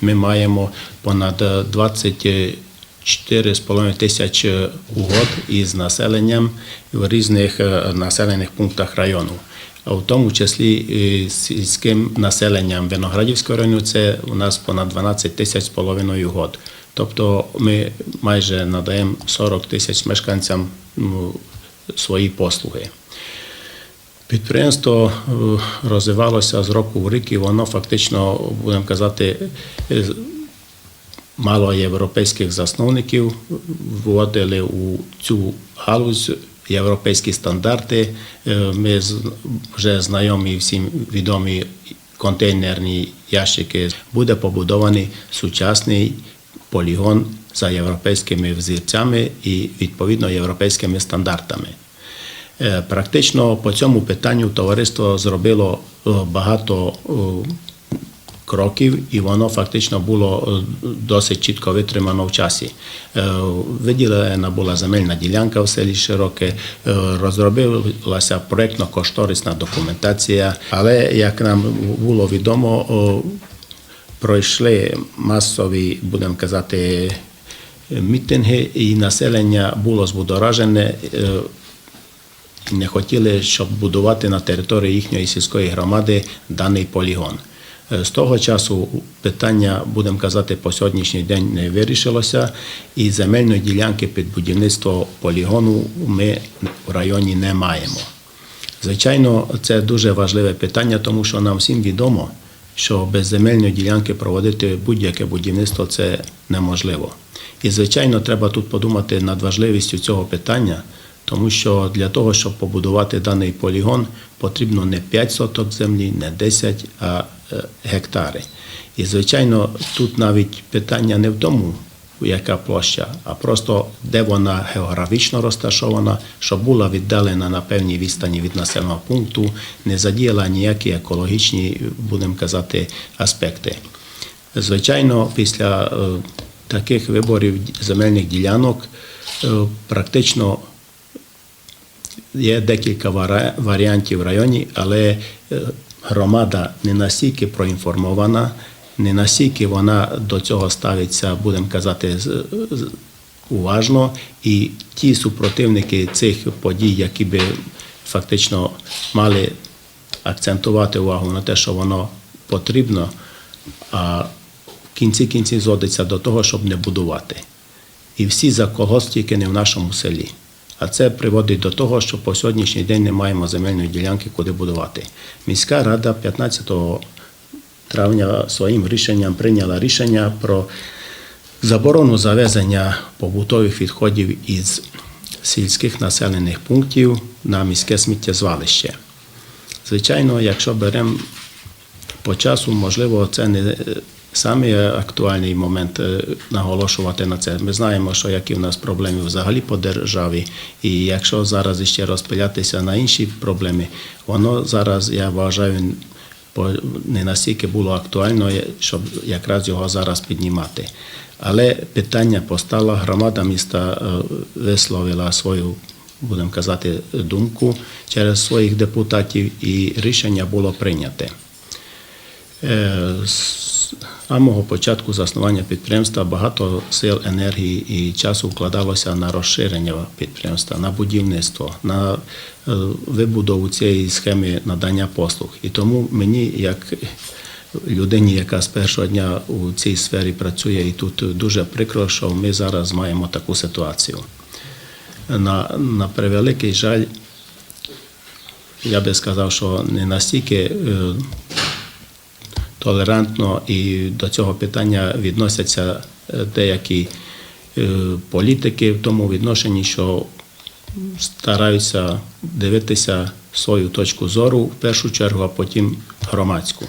ми маємо понад 24,5 тисяч угод із населенням в різних е, населених пунктах району. А в тому числі е, сільським населенням Виноградівського району це у нас понад 12 тисяч з половиною угод. Тобто ми майже надаємо 40 тисяч мешканцям ну, свої послуги. Підприємство е, розвивалося з року в рік, і воно фактично, будемо казати, е, мало європейських засновників, вводили у цю галузь європейські стандарти. Е, Ми вже знайомі всім відомі контейнерні ящики. Буде побудований сучасний полігон за європейськими взірцями і відповідно європейськими стандартами. Е, Практично по цьому питанню товариство зробило е, багато е, кроків, і воно фактично було досить чітко витримано в часі. Виділена була земельна ділянка в селі Широке, розробилася проєктно-кошторисна документація, але як нам було відомо, пройшли масові, будемо казати, мітинги, і населення було збудоражене. Не хотіли, щоб будувати на території їхньої сільської громади даний полігон. Е, З того часу питання, будемо казати, по сьогоднішній день не вирішилося, і земельної ділянки під будівництво полігону ми в районі не маємо. Звичайно, це дуже важливе питання, тому що нам всім відомо, що без земельної ділянки проводити будь-яке будівництво це неможливо. І, звичайно, треба тут подумати над важливістю цього питання, тому що для того, щоб побудувати даний полігон, потрібно не 5 соток землі, не 10, а е, гектари. І, звичайно, тут навіть питання не в тому, яка площа, а просто де вона географічно розташована, щоб була віддалена на певній відстані від населеного пункту, не задіяла ніякі екологічні, будемо казати, аспекти. Звичайно, після е, таких виборів земельних ділянок е, практично є декілька варіантів в районі, але е, громада не настільки проінформована, не настільки вона до цього ставиться, будемо казати, уважно. І ті супротивники цих подій, які би фактично мали акцентувати увагу на те, що воно потрібно, а в кінці кінців зводиться до того, щоб не будувати. І всі за когось тільки не в нашому селі. А це приводить до того, що по сьогоднішній день не маємо земельної ділянки, куди будувати. Міська рада 15 травня своїм рішенням прийняла рішення про заборону завезення побутових відходів із сільських населених пунктів на міське сміттєзвалище. Звичайно, якщо беремо по часу, можливо, це не е, самий актуальний момент е, наголошувати на це. Ми знаємо, що які в нас проблеми взагалі по державі, і якщо зараз іще розпилятися на інші проблеми, воно зараз, я вважаю, не настільки було актуально, щоб якраз його зараз піднімати. Але питання постало, громада міста е, висловила свою, будемо казати, думку через своїх депутатів, і рішення було прийняте. Самого початку заснування підприємства багато сил, енергії і часу вкладалося на розширення підприємства, на будівництво, на е, вибудову цієї схеми надання послуг. І тому мені, як людині, яка з першого дня у цій сфері працює, і тут дуже прикро, що ми зараз маємо таку ситуацію. На, на превеликий жаль, я би сказав, що не настільки е, толерантно і до цього питання відносяться е, деякі е, політики в тому відношенні, що стараються дивитися свою точку зору в першу чергу, а потім громадську.